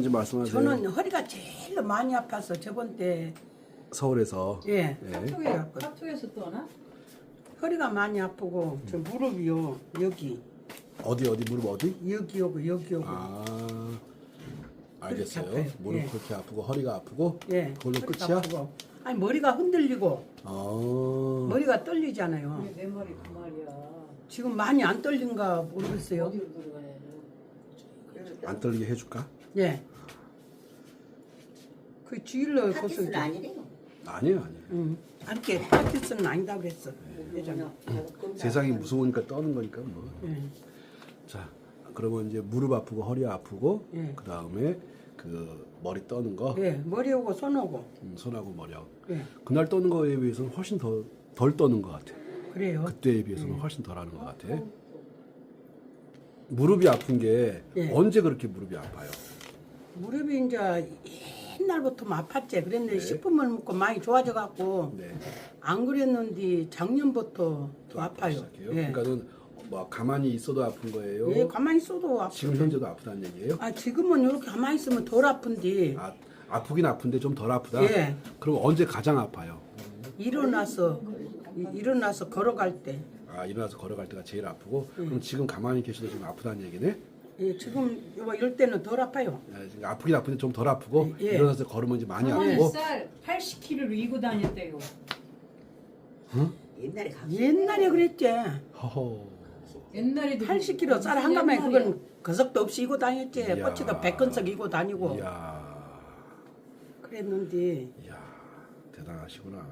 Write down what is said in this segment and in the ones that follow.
먼저 말씀하세요. 저는 허리가 제일 많이 아파서 저번 때 서울에서 예, 네. 카톡에 갔거든. 카톡에서 또 하나? 허리가 많이 아프고 저 무릎이요 여기 어디 어디 무릎 어디? 여기 오고 여기 오고 아 알겠어요. 아파요. 무릎 예. 그렇게 아프고 허리가 아프고 예 그걸로 허리가 끝이야? 아프고. 아니 머리가 흔들리고 아 머리가 떨리잖아요. 내 머리 그 말이야. 지금 많이 안 떨린가 모르겠어요. 어디로 들어가야 돼? 안 떨리게 해줄까? 예. 그 주일로 파키스는 거슬. 아니래요. 아니에요 아니에요. 응. 이렇게 파키스는 아니다 그랬어. 예전에. 세상이 무서우니까 떠는 거니까 뭐. 예. 자 그러면 이제 무릎 아프고 허리 아프고 예. 그 다음에 그 머리 떠는 거 예. 머리 오고 손 오고. 음, 손하고 머리하고 예. 그날 떠는 거에 비해서는 훨씬 더 덜 떠는 것 같아. 그래요. 그때에 비해서는 훨씬 덜 하는 것 같아. 무릎이 아픈 게 예. 언제 그렇게 무릎이 아파요? 무릎이 이제 옛날부터 아팠지. 그랬는데 식품을 먹고 많이 좋아져 갖고 네. 안 그랬는데 작년부터 더 아파요. 시작해요? 예. 그러니까는 뭐 가만히 있어도 아픈 거예요. 예, 가만히 있어도 아프. 지금 현재도 아프다는 얘기예요? 아 지금은 이렇게 가만히 있으면 덜 아픈데 아, 아프긴 아픈데 좀 덜 아프다. 예. 그럼 언제 가장 아파요? 일어나서 이- 일어나서 걸어갈 때. 아 일어나서 걸어갈 때가 제일 아프고 음. 그럼 지금 가만히 계셔도 지금 아프다는 얘기네? 예, 지금 뭐 이럴 때는 덜 아파요. 아, 지금 아프긴 아픈데 좀 덜 아프고 예. 일어나서 걸으면 이제 많이 아프고 쌀 80kg를 이고 다녔대요. 옛날에 가. 옛날에 그랬지. 허허. 옛날에도 80kg 쌀 한 가마에 그건 거석도 없이 이고 다녔지. 이야. 꼬치도 100건석 이고 다니고 이야, 그랬는데 이야 대단하시구나.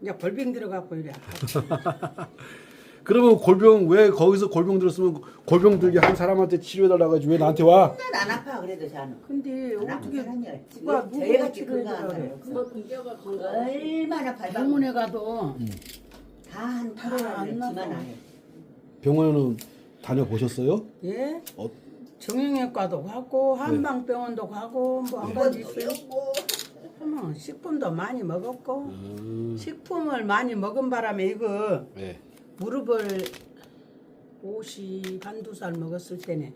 이제 골병 들어가고 이래. 그러면 골병 왜 거기서 골병 들었으면 골병 들게 한 사람한테 치료해달라고 하지 왜 나한테 와? 안 아파 그래도 저는. 근데 어떻게. 누가 누가 저희가 치료해 건강한 그래. 사람이야. 얼마나 밟아. 병원에 가도 다한 바로 8월 안안 나서. 했지만 안 해. 병원에는 다녀보셨어요? 예 어, 정형외과도 가고 한방병원도 가고 뭐 한 가지 있어요. 뭐뭐 식품도 많이 먹었고 음, 식품을 많이 먹은 바람에 이거 네. 무릎을 50 한두 살 먹었을 때네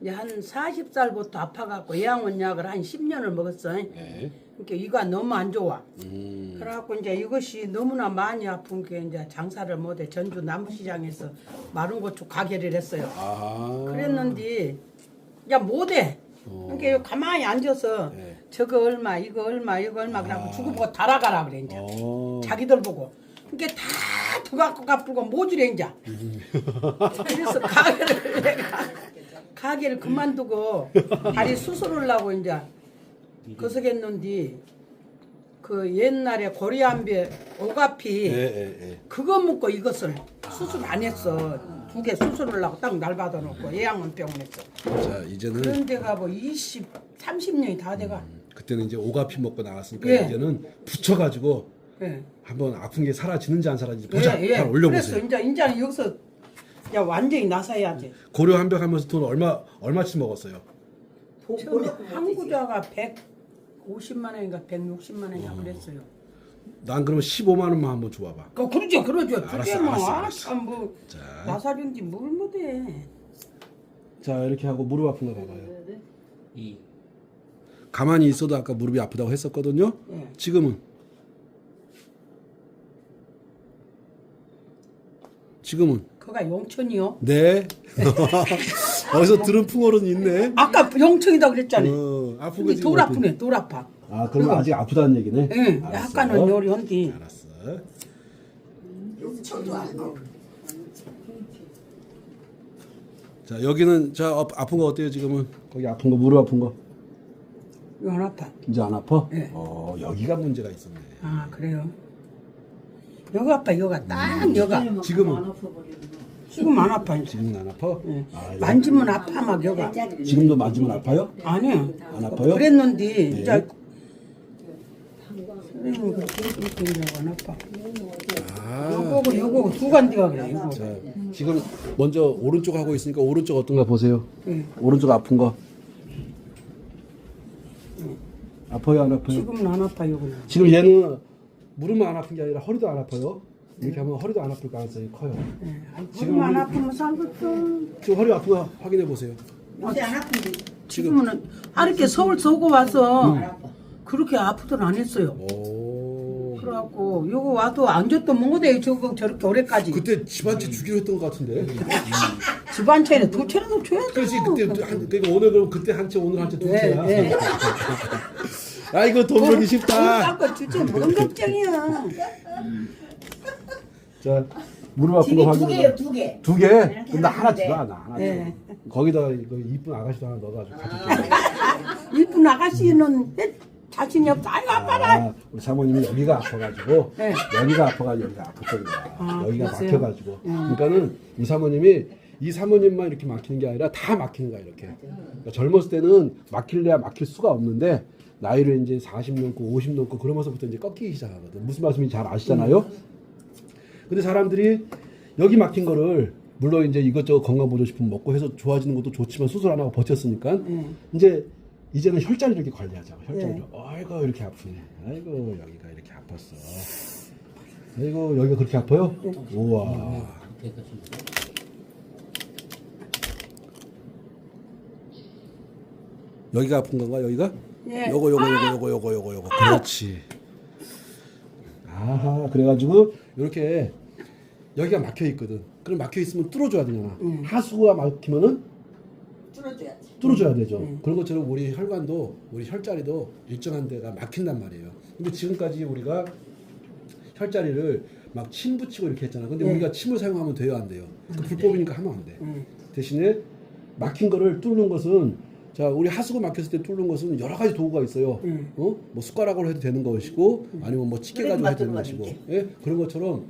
이제 한 40살부터 아파갖고 예양원 약을 한 10년을 먹었어. 네. 그러니까 이가 너무 안 좋아. 음, 그래갖고 이제 이것이 너무나 많이 아픈 게 이제 장사를 못해 전주 남부시장에서 마른 고추 가게를 했어요. 아. 그랬는데 야 못해. 그러니까 여기 가만히 앉아서 네. 저거 얼마 이거 얼마 이거 얼마 그래갖고 주고 보고 달아가라 그래 이제. 어. 자기들 보고. 그러니까 다 두갖고 갚고 모주래 이제. 그래서 가게를 내가 가게를 그만두고 다리 수술을 하고 이제 거석했는데 그 옛날에 고리안배 오가피 예, 예, 예. 그거 먹고 이것을 수술 안 했어. 두 개 수술을 하고 딱 날 받아놓고 예양원 병원에서. 자, 이제는 그런 데가 뭐 20, 30년이 다 돼가. 그때는 이제 오가피 먹고 나왔으니까 예. 이제는 붙여가지고 예. 한번 아픈 게 사라지는지 안 사라지는지 보자. 예, 예. 올려보세요. 그래서 이제 이제 여기서 야 완전히 나서야지. 고려 한벽 하면서 돈 얼마 얼마치 먹었어요? 처음에 한구자가 150만 원인가 160만 원인가 그랬어요. 난 그러면 15만 원만 한번 줘봐봐. 그 그러죠, 그러죠. 알았어, 그게 뭐, 알았어, 아, 알았어. 참 뭐, 자, 나사인지 뭘 못해. 자 이렇게 하고 무릎 아픈 거 봐봐요. 네. 가만히 있어도 아까 무릎이 아프다고 했었거든요. 예. 지금은 지금은 그가 용천이요. 네. 어디서 들은 풍어는 있네. 아까 용천이다 그랬잖아요. 어, 아프고 근데 지금 돌 아프네, 돌 아파. 아, 그러면 아직 아프다는 얘기네. 응, 알았어. 약간은 요리한데. 알았어. 저도 알고. 자, 여기는 자 어, 아픈 거 어때요 지금은? 거기 아픈 거 무릎 아픈 거 안 아파. 이제 안 아파? 네. 어, 여기가 문제가 있었네. 아, 그래요. 여기 아파, 여기가 딱 여가. 지금은? 안 아파버리는 거. 지금 안 아파. 이제. 지금은 안 아파? 예. 아, 여기- 만지면 아파, 막 여가. 지금도 만지면 아파요? 아니요. 안 아파요? 그랬는데, 네. 이제. 선생님, 그렇게 이제 안 아파. 아. 요거고, 요거고, 두 간디가 그래, 이거. 자, 지금 먼저 오른쪽 하고 있으니까 오른쪽 어떤가 보세요. 예. 오른쪽 아픈 거. 아파요, 안 아파요? 지금은 안 아파, 요거는. 지금 얘는 무릎만 안 아픈 게 아니라 허리도 안 아파요. 이렇게 하면 허리도 안 아플 가능성이 커요. 예. 지금 안 우리- 아프면 살겠어. 지금 허리 거 확인해 보세요. 요새 안 아픈데. 지금은 아, 이렇게 서울 서고 와서 음. 그렇게 아프든 안 했어요. 오. 그래갖고 요거 와도 앉았던 뭔데 저거 저렇게 오래까지 그때 집한채 주기로 했던 것 같은데. 집안채는 두 채라도 줘야죠. 그렇지 그때 한, 그러니까 오늘 그럼 그때 한 채 오늘 한 채 두 네, 채야. 네. 아 이거 돈 벌기 쉽다. 깎고 주지 뭔 걱정이야. 자 무릎 아픈 거 집이 두 확인해. 개요 두 개. 두 개? 이렇게 그럼 나 하나. 주라 나 하나 줘. 네. 거기다 이거 이쁜 아가씨도 하나 넣어가지고 같이 줘. 이쁜 아가씨는 자신이 없어. 아이고 아파라. 아, 우리 사모님이 여기가 아파가지고 네. 여기가 아파가지고 여기가 거야. 아, 여기가 그러세요? 막혀가지고. 그러니까는 우리 사모님이 이 사모님만 이렇게 막히는 게 아니라 다 막히는 거야 이렇게. 그러니까 젊었을 때는 막힐래야 막힐 수가 없는데 나이를 이제 40 넘고 50 넘고 그러면서부터 이제 꺾이기 시작하거든. 무슨 말씀인지 잘 아시잖아요. 근데 사람들이 여기 막힌 거를 물론 이제 이것저것 건강보조식품 먹고 해서 좋아지는 것도 좋지만 수술 안 하고 버텼으니까 네. 이제 이제는 혈자리 이렇게 관리하자고 혈자리를 네. 아이고 이렇게 아프네 아이고 여기가 이렇게 아팠어 아이고 여기가 그렇게 아파요 우와 여기가 아픈 건가 여기가 예. 요거 요거 요거 요거 요거 요거 요거 그렇지 아하 그래가지고 이렇게 여기가 막혀 있거든 그럼 막혀 있으면 뚫어줘야 되잖아 하수구가 막히면은 뚫어줘야지. 뚫어줘야 되죠. 그런 것처럼 우리 혈관도 우리 혈자리도 일정한 데가 막힌단 말이에요. 근데 지금까지 우리가 혈자리를 막 침 붙이고 이렇게 했잖아. 근데 네. 우리가 침을 사용하면 돼요, 안 돼요? 그 불법이니까 하면 안 돼. 음. 대신에 막힌 거를 뚫는 것은 자 우리 하수구 막혔을 때 뚫는 것은 여러 가지 도구가 있어요. 음. 어? 뭐 숟가락으로 해도 되는 것이고 아니면 뭐 찌개 가지고 해도 되는 것이고 예? 그런 것처럼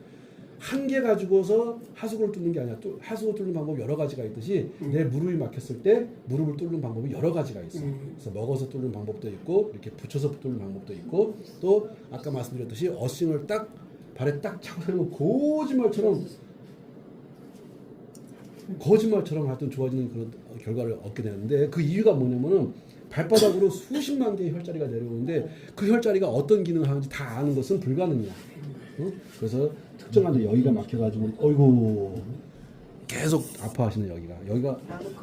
한 개 가지고서 하수구를 뚫는 게 아니라 뚫- 하수구 뚫는 방법이 여러 가지가 있듯이 내 무릎이 막혔을 때 무릎을 뚫는 방법이 여러 가지가 있어. 그래서 먹어서 뚫는 방법도 있고 이렇게 붙여서 뚫는 방법도 있고 또 아까 말씀드렸듯이 어싱을 딱 발에 딱 차고 다니면 거짓말처럼 거짓말처럼 하여튼 좋아지는 그런 결과를 얻게 되는데 그 이유가 뭐냐면은 발바닥으로 수십만 개의 혈자리가 내려오는데 그 혈자리가 어떤 기능을 하는지 다 아는 것은 불가능이야. 응? 그래서 특정한 데 여기가 막혀가지고 어이구 계속 아파하시는 여기가 여기가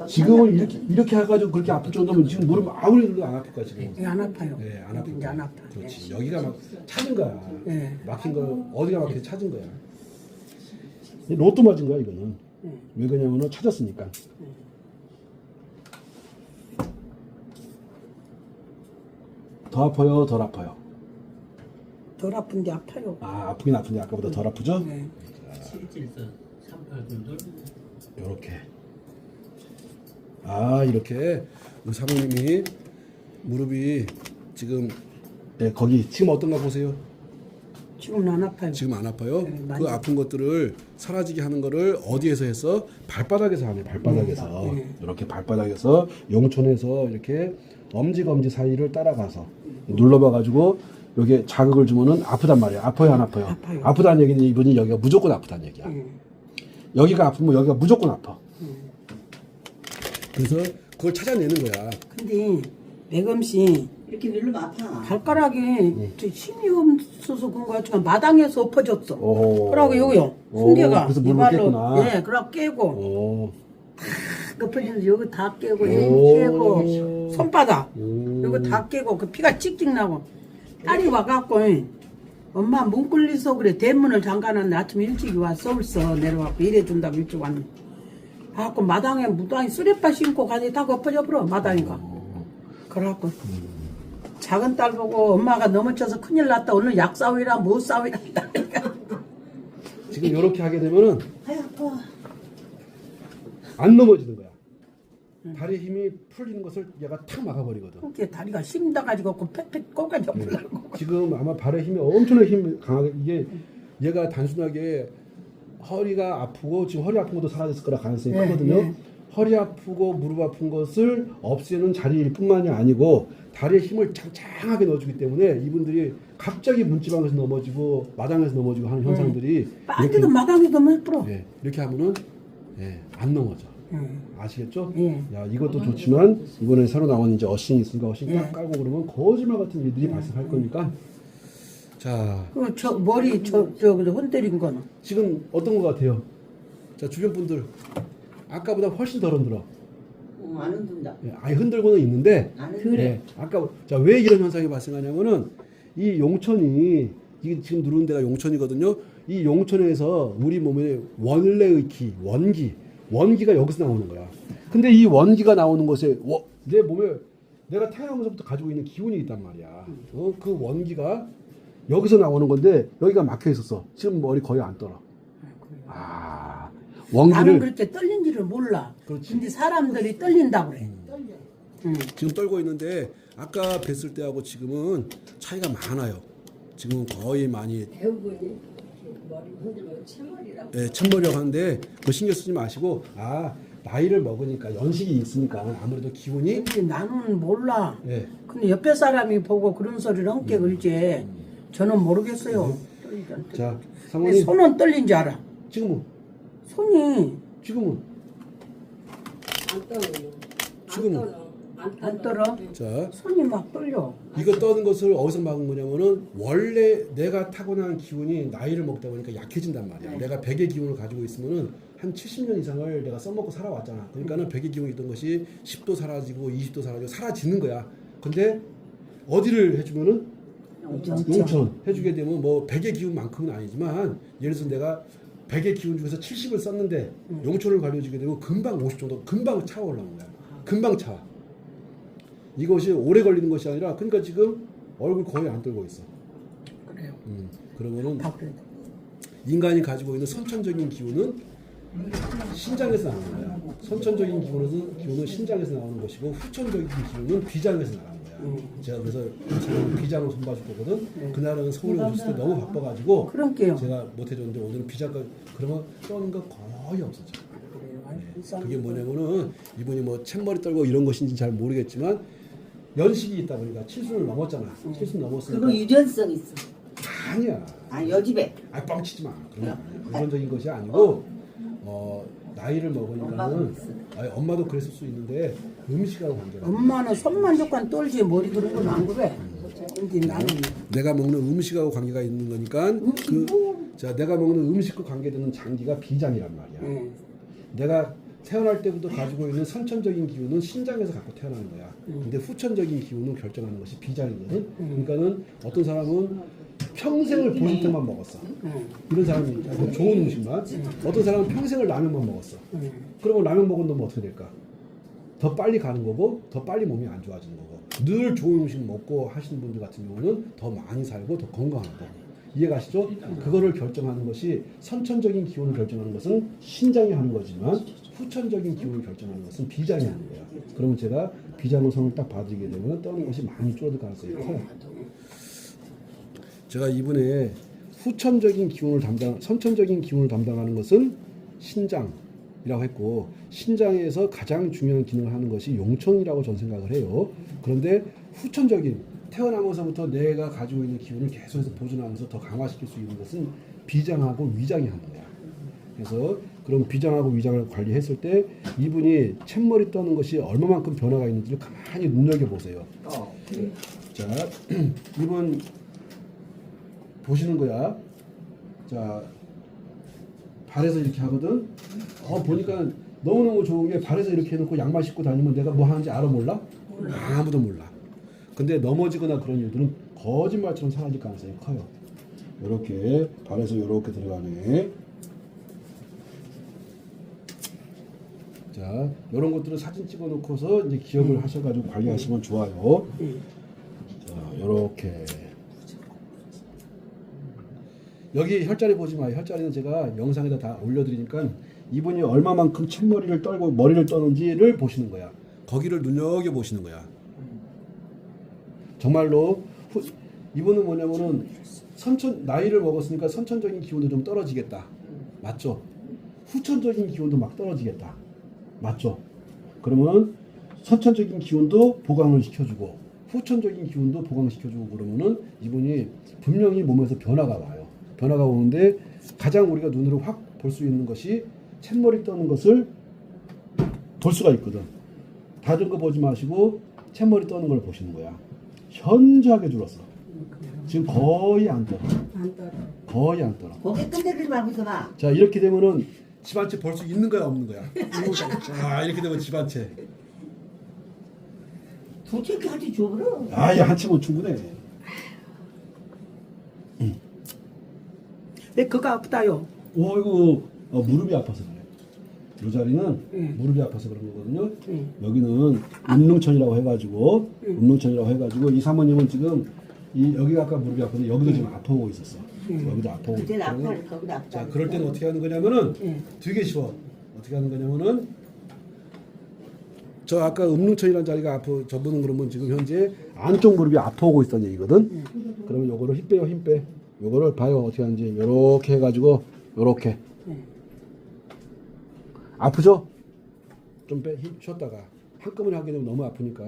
지금은 이렇게 이렇게 해가지고 그렇게 아플 정도면 지금 무릎 아무리 눌러도 안 아플 거야 지금. 예, 안 아파요. 네, 안 아플 이제 거야. 안 아파. 그렇지. 여기가 막 찾은 거야. 네. 막힌 걸 어디가 막힌지 찾은 거야. 이 로또 맞은 거야 이거는. 네. 왜 그러냐면은 찾았으니까. 더 아파요, 덜 아파요. 덜 아픈데 아파요. 아 아프긴 아픈데 아까보다 덜 아프죠? 네. 38군돌 이렇게. 아 이렇게 우리 사모님이 무릎이 지금 네, 거기 지금 어떤가 보세요. 지금은 안 아파요. 지금 안 아파요? 네, 많이 그 아픈 것들을 사라지게 하는 거를 어디에서 했어? 발바닥에서 하네. 발바닥에서 네. 이렇게 발바닥에서 용촌에서 이렇게 엄지 검지 사이를 따라가서 눌러봐 가지고 여기에 자극을 주면은 아프단 말이야. 아파요, 안 아파요? 아파요. 아프다는 얘기는 이분이 여기가 무조건 아프다는 얘기야. 음. 여기가 아프면 여기가 무조건 아파. 음. 그래서 그걸 찾아내는 거야. 근데 매금씨 이렇게 누르면 아파. 발가락에 음. 저 힘이 없 어서 그런 거 같지만 마당에서 엎어졌어. 오. 그러고 요요 오, 훈계가 그래서 발로 깼구나. 예, 그러고 깨고 오. 엎어지면서 여기 다 깨고 오. 여기 깨고 손바닥 음. 여기 다 깨고 그 피가 찍찍 나고 딸이 와갖고 엄마 문 끌리서 그래 대문을 잠가놨는데 아침 일찍 와 서울서 내려와갖고 일해준다고 일찍 왔는데 갖고 마당에 무당이 쓰레빠 신고 가니 다 엎어져 버려 마당이가 그래갖고 작은 딸 보고 엄마가 넘어져서 큰일 났다 오늘 약 싸우이라 못 싸우이라 지금 이렇게 하게 되면은 아유 아파. 안 넘어지는 거야. 다리 힘이 풀리는 것을 얘가 탁 막아버리거든. 그게 다리가 힘다가지고 그 팩팩 꼬가지 네. 엎으려고 지금 아마 발의 힘이 엄청나게 힘 강하게 이게 얘가 단순하게 허리가 아프고 지금 허리 아픈 것도 사라졌을 거라 가능성이 네, 크거든요. 네. 허리 아프고 무릎 아픈 것을 없애는 자리뿐만이 아니고 다리에 힘을 짱짱하게 넣어주기 때문에 이분들이 갑자기 문지방에서 넘어지고 마당에서 넘어지고 하는 현상들이 이렇게, 빠지도 마당에도 못 풀어 예, 이렇게 하면은 예, 안 넘어져. 응. 아시겠죠? 예. 야 이것도 좋지만 이번에 새로 나온 이제 어싱이 있으니까 어싱 딱 예. 깔고 그러면 거짓말 같은 일들이 발생할 거니까 자 그저 머리 저저 흔들린 거는 지금 어떤 것 같아요? 자 주변 분들 아까보다 훨씬 덜 흔들어 어, 안 흔든다. 예, 아예 흔들고는 있는데 안. 그래. 예, 아까 자 왜 이런 현상이 발생하냐면은 이 용천이 이게 지금 누르는 데가 용천이거든요. 이 용천에서 우리 몸에 원래의 기, 원기, 원기가 여기서 나오는 거야. 근데 이 원기가 나오는 곳에 워- 내 몸에 내가 태어나면서부터 가지고 있는 기운이 있단 말이야. 어, 그 원기가 여기서 나오는 건데 여기가 막혀 있었어. 지금 머리 거의 안 떨어. 아, 나는 원기를 그렇게 떨린지를 몰라. 그렇지. 근데 사람들이 떨린다 그래. 응. 지금 떨고 있는데 아까 뵀을 때하고 지금은 차이가 많아요. 지금은 거의 많이 배우분이 머리 흔들면 채머리라고 예, 찬머리라고 하는데 그 신경 쓰지 마시고 아 나이를 먹으니까 연식이 있으니까 아무래도 기운이 근데 나는 몰라. 예, 근데 옆에 사람이 보고 그런 소리를 함께 걸지. 저는 모르겠어요. 떨리지 자 근데 상원이 손은 떨린 줄 알아. 지금은 손이 지금은 안 떠요. 지금은? 안 떨어. 자 손이 막 떨려. 이거 떠는 것을 어디서 막은 거냐면은 원래 내가 타고난 기운이 나이를 먹다 보니까 약해진단 말이야. 내가 백의 기운을 가지고 있으면은 한 70년 이상을 내가 써먹고 살아왔잖아. 그러니까는 백의 기운이 있던 것이 10도 사라지고 20도 사라지고 사라지는 거야. 근데 어디를 해주면은 용천 해주게 되면 뭐 백의 기운만큼은 아니지만 예를 들어서 내가 백의 기운 중에서 70을 썼는데 용천을 관리해주게 되면 금방 50 정도 금방 차 올라오는 거야. 금방 차. 이것이 오래 걸리는 것이 아니라 그러니까 지금 얼굴 거의 안 떨고 있어. 그래요. 음, 그러면은. 인간이 가지고 있는 선천적인 기운은 신장에서 나오는 거야. 선천적인 기운은 기운은 신장에서 나오는 것이고 후천적인 기운은 비장에서 나가는 거야. 제가 그래서 지금 비장을 손봐줄 거거든. 그날은 서울에 오셨을 때 너무 바빠가지고 그러니까요. 제가 못 해줬는데 오늘은 비장까 그러면 떠는 거 거의 없었죠. 네. 불쌍해. 그게 뭐냐면은 이분이 뭐 챗머리 떨고 이런 것인지 잘 모르겠지만 연식이 있다 보니까 칠순을 넘었잖아. 칠순 넘었으니까 그거 유전성 있어. 아니야. 아 여집에. 아 뻥치지 마. 그런 거 아니야. 유전적인 것이 아니고 어 나이를 먹으니까는. 아니, 엄마도 그랬을 수 있는데 음식하고 관계가. 엄마는 손만 조금 떨지 머리 들은 건안 그래. 근데 나는 내가 먹는 음식하고 관계가 있는 거니까 그 자 내가 먹는 음식과 관계되는 장기가 비장이란 말이야. 예. 내가 태어날 때부터 가지고 있는 선천적인 기운은 신장에서 갖고 태어나는 거야. 근데 후천적인 기운은 결정하는 것이 비장이거든. 그러니까는 어떤 사람은 평생을 보리탕만 먹었어. 예. 이런 사람이 좋은 음식만. 어떤 사람은 평생을 라면만 먹었어. 예. 그러면 라면 먹은 놈은 어떻게 될까? 더 빨리 가는 거고 더 빨리 몸이 안 좋아지는 거고 늘 좋은 음식 먹고 하시는 분들 같은 경우는 더 많이 살고 더 건강한 거 이해가시죠? 그거를 결정하는 것이 선천적인 기운을 결정하는 것은 신장이 하는 거지만 후천적인 기운을 결정하는 것은 비장이 하는 거예요. 그러면 제가 비장의 성을 딱 받으게 되면 떠는 것이 많이 줄어들 가능성이 커요. 제가 이번에 후천적인 기운을 담당, 선천적인 기운을 담당하는 것은 신장이라고 했고 신장에서 가장 중요한 기능을 하는 것이 용천이라고 전 생각을 해요. 그런데 후천적인 태어나면서부터 내가 가지고 있는 기운을 계속해서 보존하면서 더 강화시킬 수 있는 것은 비장하고 위장이 하는 거야. 그래서 그럼 비장하고 위장을 관리했을 때 이분이 챗머리 떠는 것이 얼마만큼 변화가 있는지를 가만히 눈여겨 보세요. 어. 그래. 자, 이번 보시는 거야. 자, 발에서 이렇게 하거든. 어, 보니까 너무너무 좋은 게 발에서 이렇게 해놓고 양말 신고 다니면 내가 뭐 하는지 알아 몰라? 아무도 몰라. 근데 넘어지거나 그런 일들은 거짓말처럼 사라질 가능성이 커요. 이렇게 발에서 이렇게 들어가네. 자, 이런 것들은 사진 찍어놓고서 이제 기억을 하셔가지고 관리하시면 좋아요. 자, 요렇게. 여기 혈자리 보지 마요. 혈자리는 제가 영상에다 다 올려드리니까 이분이 얼마만큼 챗머리를 떨고 머리를 떠는지를 보시는 거야. 거기를 눈여겨 보시는 거야. 정말로 후, 이분은 뭐냐면은 선천 나이를 먹었으니까 선천적인 기운도 좀 떨어지겠다. 맞죠? 후천적인 기운도 막 떨어지겠다. 맞죠? 그러면 선천적인 기운도 보강을 시켜주고 후천적인 기운도 보강시켜주고 그러면은 이분이 분명히 몸에서 변화가 와요. 변화가 오는데 가장 우리가 눈으로 확 볼 수 있는 것이 챗머리 떠는 것을 볼 수가 있거든. 다른 거 보지 마시고 챗머리 떠는 걸 보시는 거야. 현저하게 줄었어. 지금 거의 안 떨어. 안 떨어. 거의 안 떨어. 고개 끈적이지 말고 있어봐. 자 이렇게 되면은 집안채 볼 수 있는 거야 없는 거야? 자 이렇게 되면 집안채 두 한테 줘버려. 아예 한 치면 충분해. 왜 그거 아프다요? 어이구 어, 무릎이 아파서 그래. 이 자리는 응. 무릎이 아파서 그런 거거든요. 응. 여기는 운릉천이라고 해가지고 운릉천이라고 해가지고 이 사모님은 지금 이 여기가 아까 무릎이 아픈데 여기도 지금 아파오고 있었어. 여기도 아파오고. 그때는 있거든요. 아파를 거기다 아프다. 자 그럴 때는 어떻게 하는 거냐면은 응. 되게 쉬워. 어떻게 하는 거냐면은 저 아까 음릉천이라는 자리가 아파 저분은 그러면 지금 현재 안쪽 무릎이 아파오고 있다는 얘기거든. 그러면 요거를 힘 빼요 힘 빼. 요거를 봐요. 어떻게 하는지. 요렇게 해가지고 요렇게. 아프죠? 좀 빼, 힘 쉬었다가. 한꺼번에 하게 되면 너무 아프니까.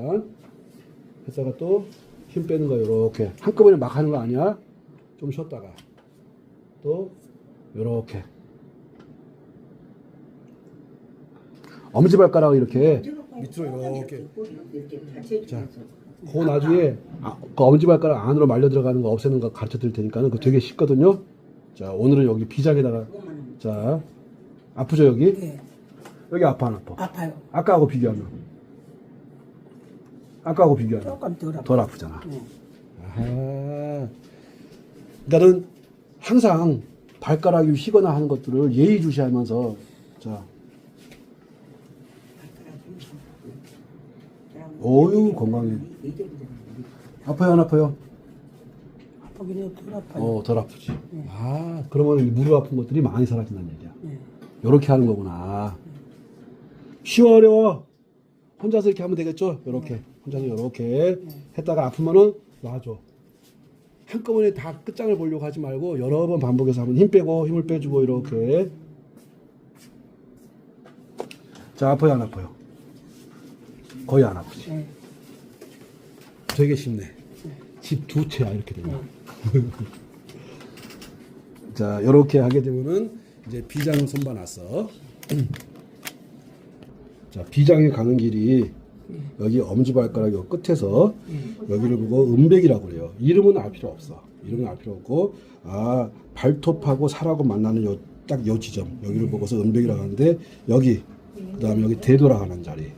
했다가 또 힘 빼는 거 요렇게. 한꺼번에 막 하는 거 아니야? 좀 쉬었다가. 또 요렇게. 엄지발가락을 이렇게. 밑으로 이렇게. 자. 그 나중에 아, 그 엄지발가락 안으로 말려 들어가는 거 없애는 거 가르쳐 드릴 테니까는 그거 되게 쉽거든요. 자 오늘은 여기 비장에다가 자 아프죠 여기? 네. 여기 아파 안 아파? 아파요. 아까하고 비교하면 아까하고 비교하면 조금 덜 아파. 덜 아프잖아. 네. 아하. 항상 발가락이 휘거나 하는 것들을 예의주시하면서 자 어유 건강해. 아파요 안 아파요? 아프긴 해요. 덜 아파요. 어 덜 아프지. 아 그러면 이 무릎 아픈 것들이 많이 사라진다는 얘기야. 네. 요렇게 하는 거구나. 쉬워 어려워. 혼자서 이렇게 하면 되겠죠? 요렇게 혼자서 요렇게 했다가 아프면은 놔줘. 한꺼번에 다 끝장을 보려고 하지 말고 여러 번 반복해서 하면 힘 빼고 힘을 빼주고 이렇게. 자 아파요 안 아파요? 거의 안 아프지. 네. 되게 쉽네. 집 두 채야 이렇게 되면. 자 이렇게 하게 되면은 이제 비장 손봐놨어. 자 비장에 가는 길이 여기 엄지발가락 요 끝에서 여기를 보고 음백이라고 그래요. 이름은 알 필요 없어. 이름은 알 필요 없고 아 발톱하고 살하고 만나는 요 딱요 지점 여기를 보고서 음백이라고 하는데 여기 그다음에 여기 대도라 하는 자리.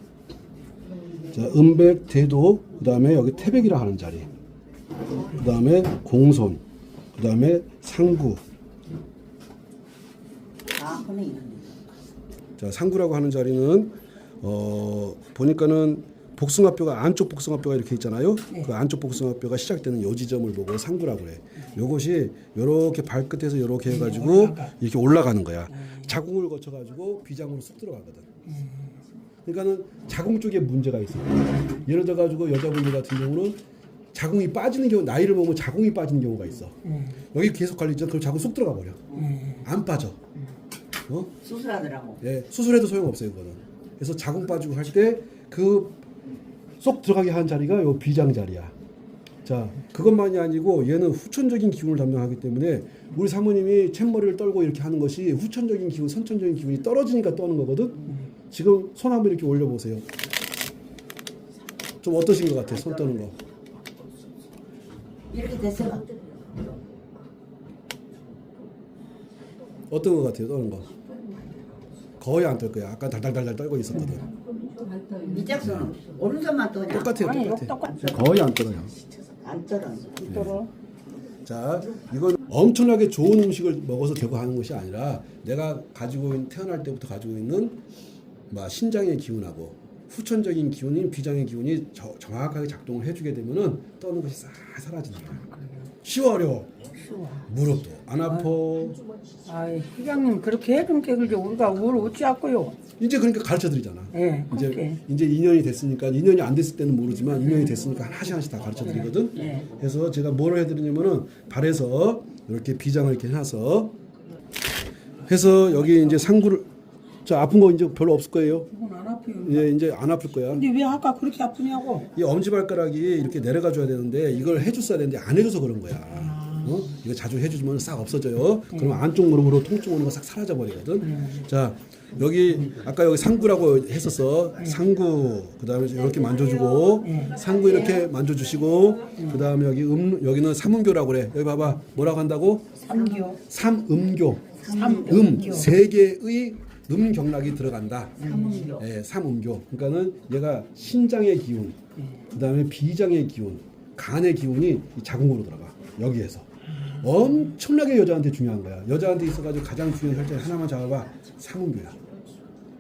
자 음백 대도 그 다음에 여기 태백이라 하는 자리. 그 다음에 공손 그 다음에 상구 아. 자, 상구라고 하는 자리는 어 보니까는 복숭아뼈가 안쪽 복숭아뼈가 이렇게 있잖아요. 그 안쪽 복숭아뼈가 시작되는 요 지점을 보고 상구라고 그래. 요것이 요렇게 발끝에서 요렇게 해가지고 이렇게 올라가는 거야. 자궁을 거쳐가지고 비장으로 쑥 들어가거든. 그러니까는 자궁 쪽에 문제가 있어요. 예를 들어 가지고 여자분들 같은 경우는 자궁이 빠지는 경우 나이를 먹으면 자궁이 빠지는 경우가 있어. 여기 계속 걸리죠. 그럼 자궁 쑥 들어가 버려. 안 빠져. 어? 수술하더라고. 예, 수술해도 소용없어요, 그거는. 그래서 자궁 빠지고 할 때 그 쏙 들어가게 하는 자리가 요 비장 자리야. 자, 그것만이 아니고 얘는 후천적인 기운을 담당하기 때문에 우리 사모님이 챗머리를 떨고 이렇게 하는 것이 후천적인 기운, 선천적인 기운이 떨어지니까 떠는 거거든. 지금 손 한번 이렇게 올려 보세요. 좀 어떠신 것 같아요, 손 떠는 거? 이렇게 됐어. 어떤 것 같아요, 떠는 거? 거의 안 떨 거야. 아까 달달달달 떨고 있었거든. 손은 오른손만 떠냐? 똑같아요, 똑같아. 거의 안 떨어요. 안 떨어. 떨어. 자, 이건 엄청나게 좋은 음식을 먹어서 되고 하는 것이 아니라 내가 가지고 있는 태어날 때부터 가지고 있는 막 신장의 기운하고 후천적인 기운인 비장의 기운이 저- 정확하게 작동을 해주게 되면은 떠는 것이 싹 거야. 쉬워 어려워. 무릎도 안 아파. 아이, 회장님 그렇게 해준 게 그지 우리가 뭘 어찌할거요? 이제 그러니까 가르쳐 드리잖아. 예, 이제 그렇게. 이제 2년이 됐으니까 2년이 안 됐을 때는 모르지만 2년이 됐으니까 하나씩 하나씩 다 가르쳐 드리거든. 네. 그래서 제가 뭘 해드리냐면은 발에서 이렇게 비장을 이렇게 해서 해서 여기 이제 상구를 자 아픈 거 이제 별로 없을 거예요. 이건 안 아파요. 예, 이제 안 아플 거야. 근데 왜 아까 그렇게 아프냐고? 이 엄지발가락이 이렇게 내려가 줘야 되는데 이걸 해줬어야 되는데 안 해줘서 그런 거야. 어? 이거 자주 해주면 싹 없어져요. 그러면 안쪽 무릎으로 통증 오는 거 싹 사라져 버리거든. 자 여기 아까 여기 상구라고 했었어. 상구 그다음에 이렇게 만져주고 상구 이렇게 만져주시고 그다음에 여기 음 여기는 삼음교라고 그래. 여기 봐봐 뭐라고 한다고? 삼교. 삼음교. 삼음교. 음세 개의 음 경락이 들어간다. 예, 삼음교. 그러니까는 얘가 신장의 기운, 그다음에 비장의 기운, 간의 기운이 이 자궁으로 들어가 여기에서 엄청나게 여자한테 중요한 거야. 여자한테 있어가지고 가장 중요한 혈자리 하나만 잡아봐 상운교야.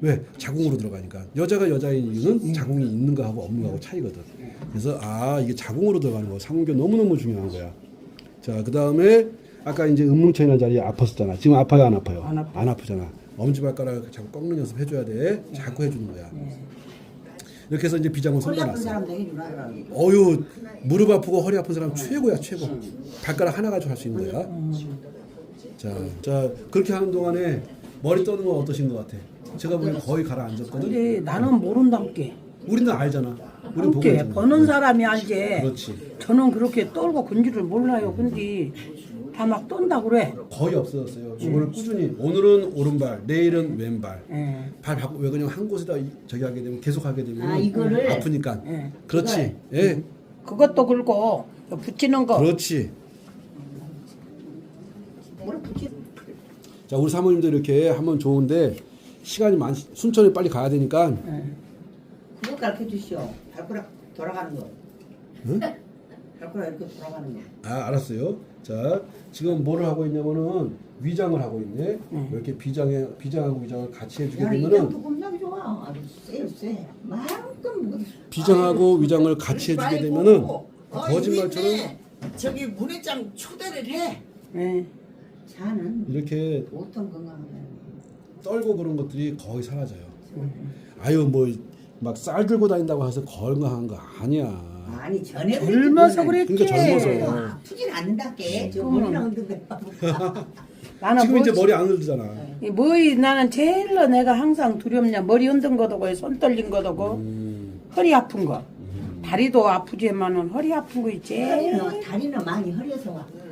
왜 자궁으로 들어가니까 여자가 여자인 이유는 자궁이 있는 거하고 없는 거하고 차이거든. 그래서 아 이게 자궁으로 들어가는 거 상운교 너무 너무 중요한 거야. 자 그 다음에 아까 이제 음뭉쳐있는 자리에 아팠었잖아. 지금 아파요 안 아파요? 안 아파. 안 아프잖아. 엄지발가락 자꾸 꺾는 연습 해줘야 돼. 자꾸 해주는 거야. 이렇게 해서 이제 비장은 허리 아픈 선단났어. 사람도 해주라. 어유 무릎 아프고 허리 아픈 사람 최고야 최고. 발가락 하나 가지고 할 수 있는 거야. 자, 자 그렇게 하는 동안에 머리 떠는 건 어떠신 것 같아? 제가 보기엔 거의 가라앉았거든. 근데 나는 모른다께. 우리는 알잖아. 우리는 보고 함께 있잖아. 버는 사람이 알지. 그렇지. 저는 그렇게 떨고 근지를 몰라요. 근데 다 막 떤다 그래. 거의 없어졌어요. 이거를 꾸준히 오늘은 오른발, 내일은 왼발. 예. 발 바꾸 왜 그냥 한 곳에다 이- 저기 하게 되면 계속 하게 되면 아, 이거를? 아프니까. 예. 그렇지. 예. 그것도 그렇고 붙이는 거. 그렇지. 붙이. 자, 우리 사모님도 이렇게 하면 좋은데 시간이 많 순천에 빨리 가야 되니까 예. 그거 가르쳐 주시오. 발가락 돌아가는 거. 응? 발가락 이렇게 돌아가는 거. 아, 알았어요. 자, 지금 뭐를 하고 있냐면은 위장을 하고 있네. 이렇게 비장에 비장하고 위장을 같이 해주게 야, 되면은 이장도 겁나게 좋아. 아주 쎄, 쎄. 마음껏 먹어. 비장하고 위장을 같이 해주게 되면은 어, 거짓말처럼 이미 있네. 저기 문회장 초대를 해. 예. 자는 이렇게 보통 건강하다. 떨고 그런 것들이 거의 사라져요. 아유 뭐 막 쌀 들고 다닌다고 해서 건강한 거 아니야. 아니 전에 젊어서 그랬지. 그러니까 젊어서. 아프진 않는다께. 저. 머리랑 흔들대. 나는 지금 이제 뭐지? 머리 안 흔들잖아. 이 뭐이 나는 제일로 내가 항상 두렵냐 머리 흔든 것도 고 손 떨린 것도 고 음, 허리 아픈 거 다리도 아프지만은 허리 아픈 거 제일 다리는 다리는 많이 허리에서 와. 아이고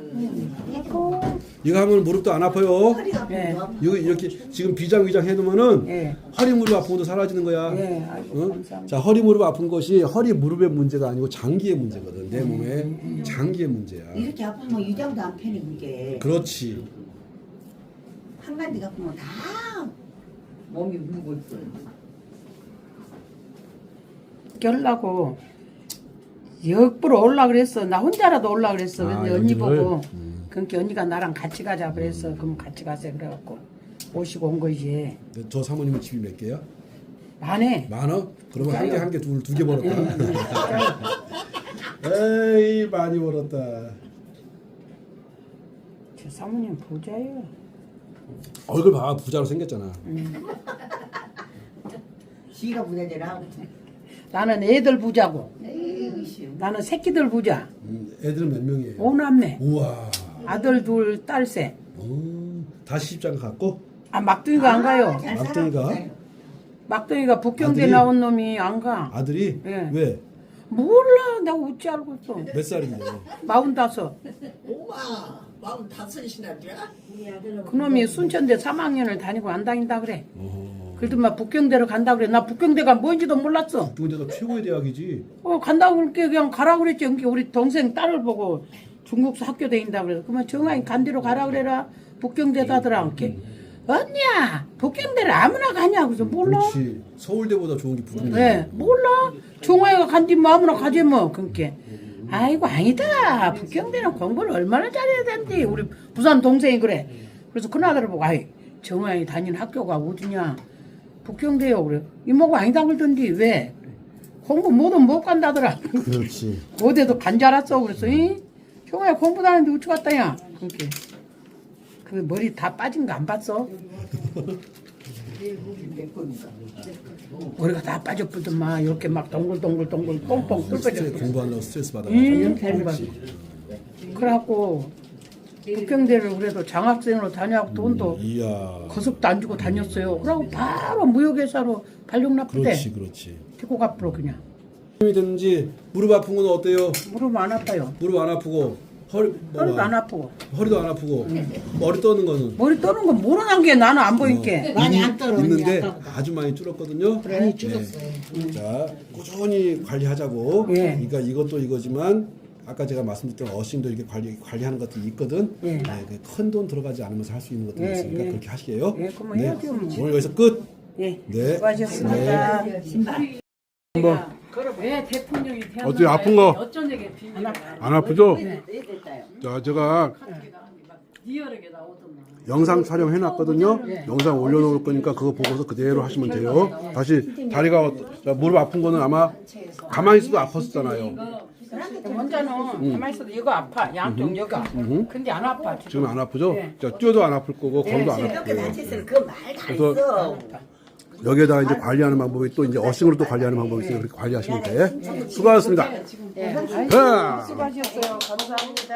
이거 하면 무릎도 안 아파요. 예. 이거 이렇게 지금 비장 위장 해놓으면은 예. 허리 무릎 아픈 것도 사라지는 거야. 예 아이고 응? 감사합니다 자 허리 무릎 아픈 것이 허리 무릎의 문제가 아니고 장기의 문제거든. 내 몸에 장기의 문제야. 이렇게 아프면 유장도 안 펴니 그게. 그렇지. 한 가지 아프면 다 몸이 있어. 결라고 역부로 올라 그랬어 나 혼자라도 올라 그랬어 아, 근데 언니 연주를? 보고 음. 그러니까 언니가 나랑 같이 가자 그랬어 그럼 같이 가자 그래갖고 오시고 온 거지 근데 저 사모님은 집이 몇 개야? 많네 많어? 그러면 한 개 한 개 둘 두 개 벌었다. 예. 에이 많이 벌었다. 저 사모님 부자예요 얼굴 봐 부자로 생겼잖아. 지가 부자지라. 나는 애들 부자고 에이 씨. 나는 새끼들 부자 음, 애들은 몇 명이에요? 오남매 우와. 아들 둘, 딸 셋. 어, 다시 십장 갔고 아 막둥이가 안 가요. 잘 막둥이가? 막둥이가 북경대 아들이? 나온 놈이 안 가. 아들이 예. 왜? 몰라, 내가 어찌 알고 있어. 몇 살인데? 마흔다섯. 오마 마흔 다섯이나 돼? 그놈이 순천대 3학년을 다니고 안 다닌다 그래. 어. 그래도 막 북경대로 간다 그래. 나 북경대가 뭔지도 몰랐어. 근데도 최고의 대학이지. 어 간다고 그렇게 그냥 가라 그랬지. 그러니까 우리 동생 딸을 보고 중국서 학교 다닌다 그래서 그러면 정아이 간 대로 가라 그래라. 북경대 다더라. 이렇게. 언니야, 북경대를 아무나 가냐? 그래서 몰라. 그렇지. 서울대보다 좋은 게 부르네. 네, 몰라. 종아이가 간뒤 뭐 아무나 가지 뭐. 그니까. 아이고, 아니다. 북경대는 공부를 얼마나 잘해야 된대. 우리 부산 동생이 그래. 그래서 그나들을 보고, 아이, 정아이 다니는 학교가 어디냐. 북경대요. 그래. 이모가 아니다 그러던데, 왜? 공부 뭐든 못 간다더라. 그렇지. 어디도 간 줄 알았어. 그래서, 이? 정아이 공부 다니는데 어찌 갔다, 야. 그니까. 그 머리 다 빠진 거 안 봤어? 머리가 다 빠져버리더만 막 이렇게 막 동글동글 동글 뻥뻥 뚫어져 공부하려고 스트레스 음, 받아가지고. 그렇지. 그래갖고 북경대를 그래도 장학생으로 다녀갖고 돈도 이야. 거석도 안 주고 다녔어요. 그러고 바로 무역회사로 발령 납부대 그렇지, 그렇지. 피고 갚으러 그냥 힘이 됐는지 무릎 아픈 건 어때요? 무릎 안 아파요. 무릎 안 아프고 허리 뭐가? 허리도 안 아프고 허리도 안 아프고 머리 떠는 거는 머리 떠는 건 모르는 게 나는 안 보이게. 많이 있- 안 떨어, 있는데 아까보다. 아주 많이 줄었거든요. 많이 줄었어요. 자 꾸준히 관리하자고. 예. 그러니까 이것도 이거지만 아까 제가 말씀드렸던 어싱도 이렇게 관리 관리하는 것들이 있거든. 예. 네, 큰 돈 들어가지 않으면서 할 수 있는 것들이 예, 있으니까 예. 그렇게 하시게요. 예, 그러면 해야죠, 뭐. 오늘 여기서 끝. 예, 네. 수고하셨습니다. 신발. 뭐왜 대통령이 태어나 어떻게 아픈 거? 어쩐 얘기 비밀 안 아프죠? 네. 자, 제가 리얼하게 나오더만 영상 촬영해 놨거든요. 영상 올려놓을 거니까 그거 보고서 그대로 하시면 돼요. 다시 다리가 어떠- 자, 무릎 아픈 거는 아마 가만히 있어도 아팠었잖아요. 먼저는 가만히 있어도 이거 아파. 양쪽 여가. 근데 안 아파 지금. 지금 안 아프죠? 자, 뛰어도 안 아플 거고 걸어도 안 아플 이렇게 거예요. 다쳤으면 그말다 그래서 있어. 여기에다가 이제 관리하는 방법이 또 이제 어싱으로 또 관리하는 방법이 있어요. 그렇게 관리하시면 돼. 수고하셨습니다. 네. 수고하셨어요. 감사합니다